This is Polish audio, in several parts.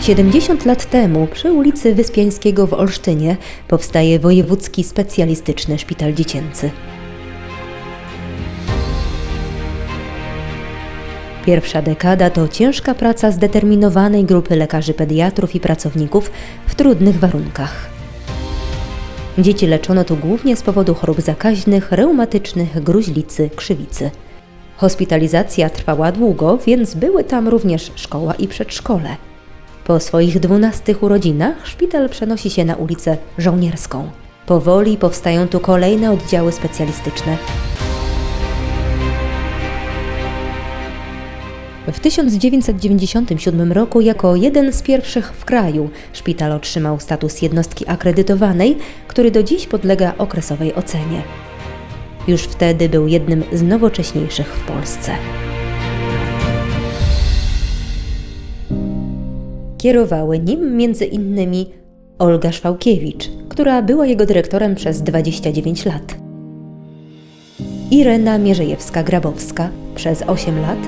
70 lat temu przy ulicy Wyspiańskiego w Olsztynie powstaje Wojewódzki Specjalistyczny Szpital Dziecięcy. Pierwsza dekada to ciężka praca zdeterminowanej grupy lekarzy pediatrów i pracowników w trudnych warunkach. Dzieci leczono tu głównie z powodu chorób zakaźnych, reumatycznych, gruźlicy, krzywicy. Hospitalizacja trwała długo, więc były tam również szkoła i przedszkole. Po swoich dwunastych urodzinach szpital przenosi się na ulicę Żołnierską. Powoli powstają tu kolejne oddziały specjalistyczne. W 1997 roku jako jeden z pierwszych w kraju szpital otrzymał status jednostki akredytowanej, który do dziś podlega okresowej ocenie. Już wtedy był jednym z nowocześniejszych w Polsce. Kierowały nim między innymi Olga Szwałkiewicz, która była jego dyrektorem przez 29 lat. Irena Mierzejewska-Grabowska przez 8 lat,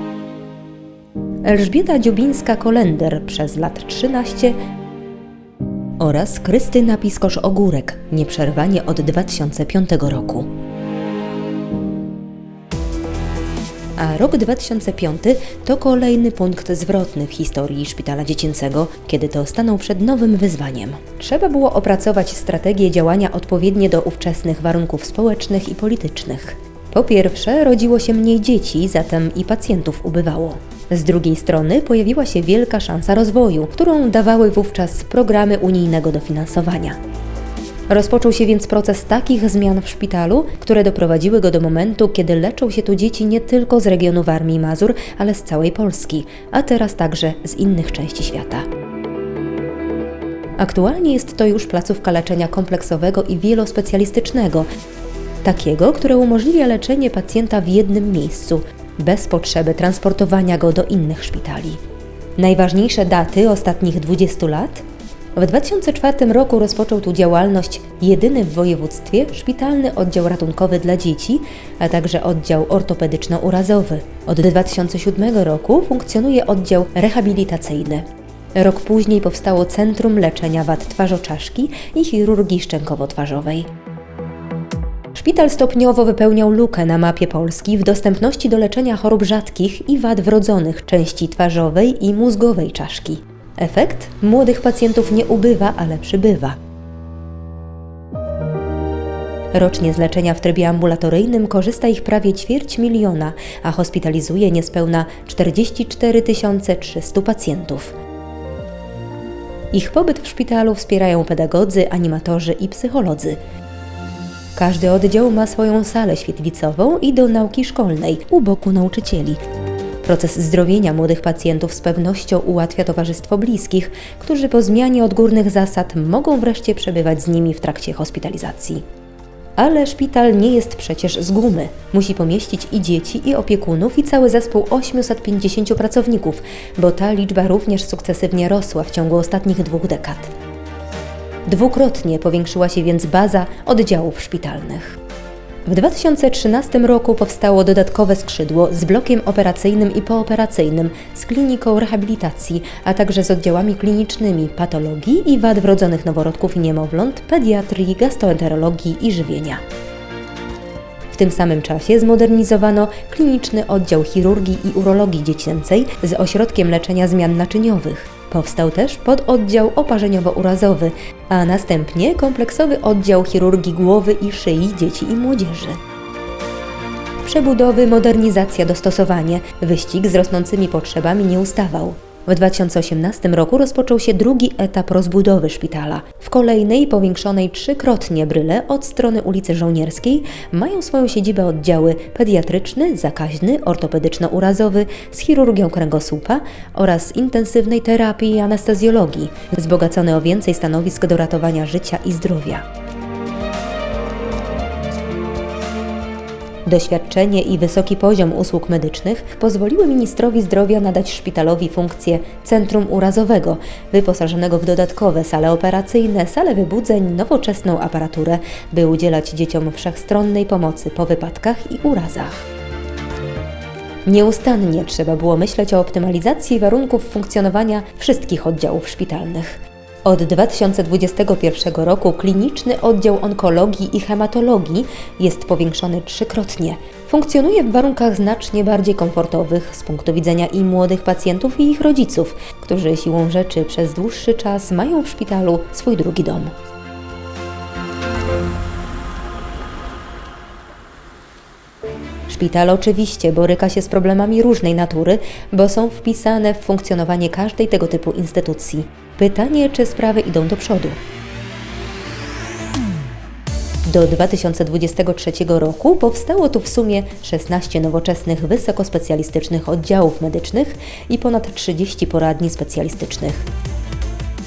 Elżbieta Dziobińska-Kolender przez lat 13 oraz Krystyna Piskosz-Ogórek nieprzerwanie od 2005 roku. A rok 2005 to kolejny punkt zwrotny w historii szpitala dziecięcego, kiedy to stanął przed nowym wyzwaniem. Trzeba było opracować strategię działania odpowiednie do ówczesnych warunków społecznych i politycznych. Po pierwsze, rodziło się mniej dzieci, zatem i pacjentów ubywało. Z drugiej strony pojawiła się wielka szansa rozwoju, którą dawały wówczas programy unijnego dofinansowania. Rozpoczął się więc proces takich zmian w szpitalu, które doprowadziły go do momentu, kiedy leczą się tu dzieci nie tylko z regionu Warmii i Mazur, ale z całej Polski, a teraz także z innych części świata. Aktualnie jest to już placówka leczenia kompleksowego i wielospecjalistycznego, takiego, które umożliwia leczenie pacjenta w jednym miejscu, bez potrzeby transportowania go do innych szpitali. Najważniejsze daty ostatnich 20 lat w 2004 roku rozpoczął tu działalność jedyny w województwie szpitalny oddział ratunkowy dla dzieci, a także oddział ortopedyczno-urazowy. Od 2007 roku funkcjonuje oddział rehabilitacyjny. Rok później powstało Centrum Leczenia Wad Twarzoczaszki i Chirurgii Szczękowo-Twarzowej. Szpital stopniowo wypełniał lukę na mapie Polski w dostępności do leczenia chorób rzadkich i wad wrodzonych części twarzowej i mózgowej czaszki. Efekt? Młodych pacjentów nie ubywa, ale przybywa. Rocznie z leczenia w trybie ambulatoryjnym korzysta ich prawie ćwierć miliona, a hospitalizuje niespełna 44 300 pacjentów. Ich pobyt w szpitalu wspierają pedagodzy, animatorzy i psycholodzy. Każdy oddział ma swoją salę świetlicową i do nauki szkolnej u boku nauczycieli. Proces zdrowienia młodych pacjentów z pewnością ułatwia towarzystwo bliskich, którzy po zmianie odgórnych zasad mogą wreszcie przebywać z nimi w trakcie hospitalizacji. Ale szpital nie jest przecież z gumy. Musi pomieścić i dzieci, i opiekunów, i cały zespół 850 pracowników, bo ta liczba również sukcesywnie rosła w ciągu ostatnich dwóch dekad. Dwukrotnie powiększyła się więc baza oddziałów szpitalnych. W 2013 roku powstało dodatkowe skrzydło z blokiem operacyjnym i pooperacyjnym, z kliniką rehabilitacji, a także z oddziałami klinicznymi patologii i wad wrodzonych noworodków i niemowląt, pediatrii, gastroenterologii i żywienia. W tym samym czasie zmodernizowano kliniczny oddział chirurgii i urologii dziecięcej z ośrodkiem leczenia zmian naczyniowych. Powstał też pododdział oparzeniowo-urazowy, a następnie kompleksowy oddział chirurgii głowy i szyi dzieci i młodzieży. Przebudowy, modernizacja, dostosowanie, wyścig z rosnącymi potrzebami nie ustawał. W 2018 roku rozpoczął się drugi etap rozbudowy szpitala. W kolejnej, powiększonej trzykrotnie bryle od strony ulicy Żołnierskiej mają swoją siedzibę oddziały pediatryczny, zakaźny, ortopedyczno-urazowy z chirurgią kręgosłupa oraz intensywnej terapii i anestezjologii, wzbogacone o więcej stanowisk do ratowania życia i zdrowia. Doświadczenie i wysoki poziom usług medycznych pozwoliły ministrowi zdrowia nadać szpitalowi funkcję centrum urazowego, wyposażonego w dodatkowe sale operacyjne, sale wybudzeń, nowoczesną aparaturę, by udzielać dzieciom wszechstronnej pomocy po wypadkach i urazach. Nieustannie trzeba było myśleć o optymalizacji warunków funkcjonowania wszystkich oddziałów szpitalnych. Od 2021 roku kliniczny oddział onkologii i hematologii jest powiększony trzykrotnie. Funkcjonuje w warunkach znacznie bardziej komfortowych z punktu widzenia i młodych pacjentów i ich rodziców, którzy siłą rzeczy przez dłuższy czas mają w szpitalu swój drugi dom. Szpital oczywiście boryka się z problemami różnej natury, bo są wpisane w funkcjonowanie każdej tego typu instytucji. Pytanie, czy sprawy idą do przodu. Do 2023 roku powstało tu w sumie 16 nowoczesnych wysokospecjalistycznych oddziałów medycznych i ponad 30 poradni specjalistycznych.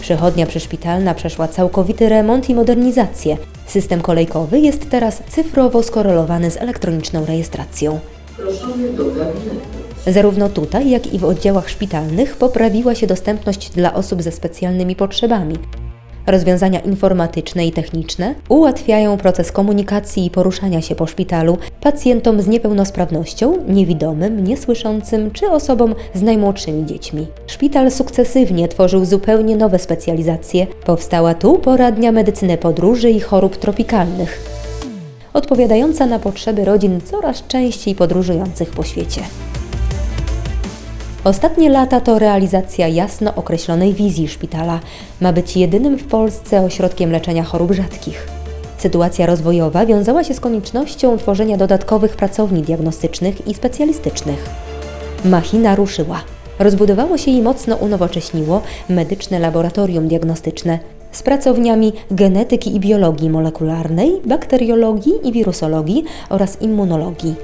Przychodnia przyszpitalna przeszła całkowity remont i modernizację. System kolejkowy jest teraz cyfrowo skorelowany z elektroniczną rejestracją. Zarówno tutaj, jak i w oddziałach szpitalnych poprawiła się dostępność dla osób ze specjalnymi potrzebami. Rozwiązania informatyczne i techniczne ułatwiają proces komunikacji i poruszania się po szpitalu pacjentom z niepełnosprawnością, niewidomym, niesłyszącym czy osobom z najmłodszymi dziećmi. Szpital sukcesywnie tworzył zupełnie nowe specjalizacje. Powstała tu poradnia medycyny podróży i chorób tropikalnych, odpowiadająca na potrzeby rodzin coraz częściej podróżujących po świecie. Ostatnie lata to realizacja jasno określonej wizji szpitala. Ma być jedynym w Polsce ośrodkiem leczenia chorób rzadkich. Sytuacja rozwojowa wiązała się z koniecznością tworzenia dodatkowych pracowni diagnostycznych i specjalistycznych. Machina ruszyła. Rozbudowało się i mocno unowocześniło medyczne laboratorium diagnostyczne z pracowniami genetyki i biologii molekularnej, bakteriologii i wirusologii oraz immunologii.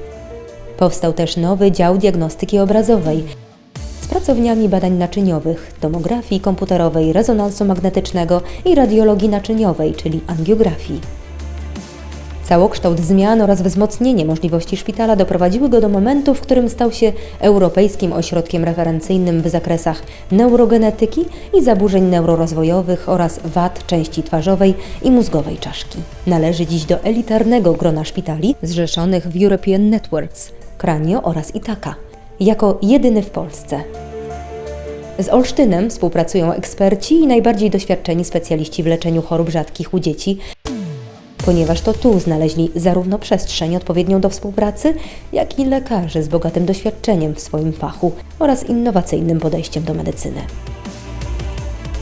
Powstał też nowy dział diagnostyki obrazowej pracowniami badań naczyniowych, tomografii komputerowej, rezonansu magnetycznego i radiologii naczyniowej, czyli angiografii. Całokształt zmian oraz wzmocnienie możliwości szpitala doprowadziły go do momentu, w którym stał się europejskim ośrodkiem referencyjnym w zakresach neurogenetyki i zaburzeń neurorozwojowych oraz wad części twarzowej i mózgowej czaszki. Należy dziś do elitarnego grona szpitali zrzeszonych w European Networks, Kranio oraz Itaka, jako jedyny w Polsce. Z Olsztynem współpracują eksperci i najbardziej doświadczeni specjaliści w leczeniu chorób rzadkich u dzieci, ponieważ to tu znaleźli zarówno przestrzeń odpowiednią do współpracy, jak i lekarzy z bogatym doświadczeniem w swoim fachu oraz innowacyjnym podejściem do medycyny.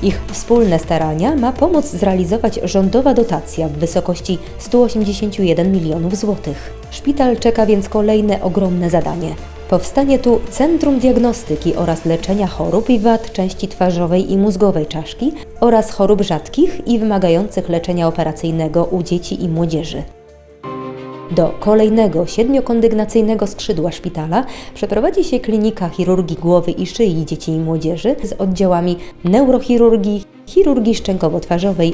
Ich wspólne starania ma pomóc zrealizować rządowa dotacja w wysokości 181 milionów złotych. Szpital czeka więc kolejne ogromne zadanie. Powstanie tu Centrum Diagnostyki oraz Leczenia Chorób i Wad części twarzowej i mózgowej czaszki oraz chorób rzadkich i wymagających leczenia operacyjnego u dzieci i młodzieży. Do kolejnego siedmiokondygnacyjnego skrzydła szpitala przeprowadzi się klinika chirurgii głowy i szyi dzieci i młodzieży z oddziałami neurochirurgii, chirurgii szczękowo-twarzowej,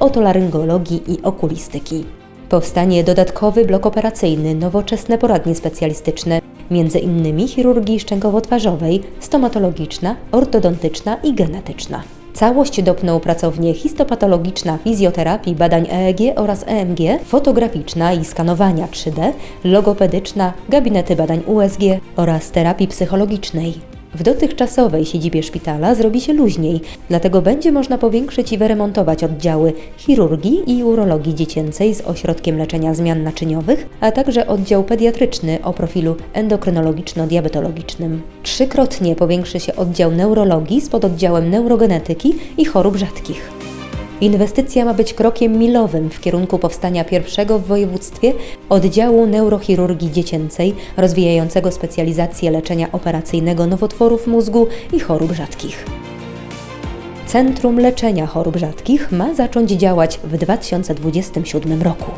otolaryngologii i okulistyki. Powstanie dodatkowy blok operacyjny, nowoczesne poradnie specjalistyczne, między innymi chirurgii szczękowo-twarzowej, stomatologiczna, ortodontyczna i genetyczna. Całość dopną pracownie histopatologiczna fizjoterapii, badań EEG oraz EMG, fotograficzna i skanowania 3D, logopedyczna, gabinety badań USG oraz terapii psychologicznej. W dotychczasowej siedzibie szpitala zrobi się luźniej, dlatego będzie można powiększyć i wyremontować oddziały chirurgii i urologii dziecięcej z ośrodkiem leczenia zmian naczyniowych, a także oddział pediatryczny o profilu endokrynologiczno-diabetologicznym. Trzykrotnie powiększy się oddział neurologii z pododdziałem neurogenetyki i chorób rzadkich. Inwestycja ma być krokiem milowym w kierunku powstania pierwszego w województwie oddziału neurochirurgii dziecięcej rozwijającego specjalizację leczenia operacyjnego nowotworów mózgu i chorób rzadkich. Centrum Leczenia Chorób Rzadkich ma zacząć działać w 2027 roku.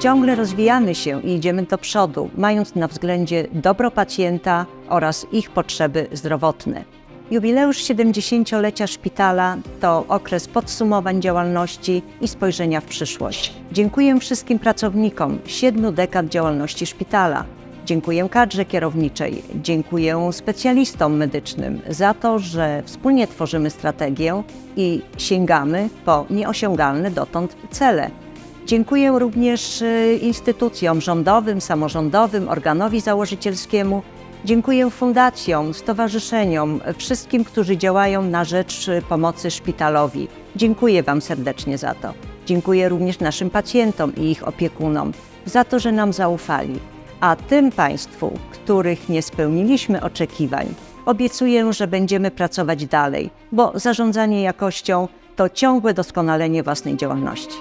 Ciągle rozwijamy się i idziemy do przodu, mając na względzie dobro pacjenta oraz ich potrzeby zdrowotne. Jubileusz 70-lecia szpitala to okres podsumowań działalności i spojrzenia w przyszłość. Dziękuję wszystkim pracownikom siedmiu dekad działalności szpitala. Dziękuję kadrze kierowniczej, dziękuję specjalistom medycznym za to, że wspólnie tworzymy strategię i sięgamy po nieosiągalne dotąd cele. Dziękuję również y, instytucjom rządowym, samorządowym, organowi założycielskiemu. Dziękuję fundacjom, stowarzyszeniom, wszystkim, którzy działają na rzecz y, pomocy szpitalowi. Dziękuję Wam serdecznie za to. Dziękuję również naszym pacjentom i ich opiekunom za to, że nam zaufali. A tym Państwu, których nie spełniliśmy oczekiwań, obiecuję, że będziemy pracować dalej, bo zarządzanie jakością to ciągłe doskonalenie własnej działalności.